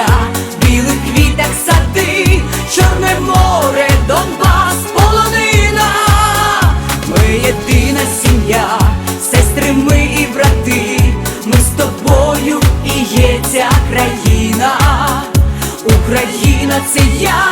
в білих квіток сади, Чорне море, Донбас, полонина, ми єдина сім'я, сестри ми і брати, ми з тобою і є ця країна. Україна це я,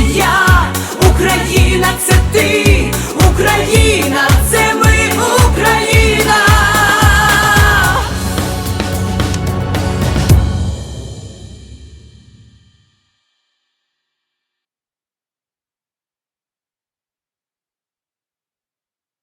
yeah.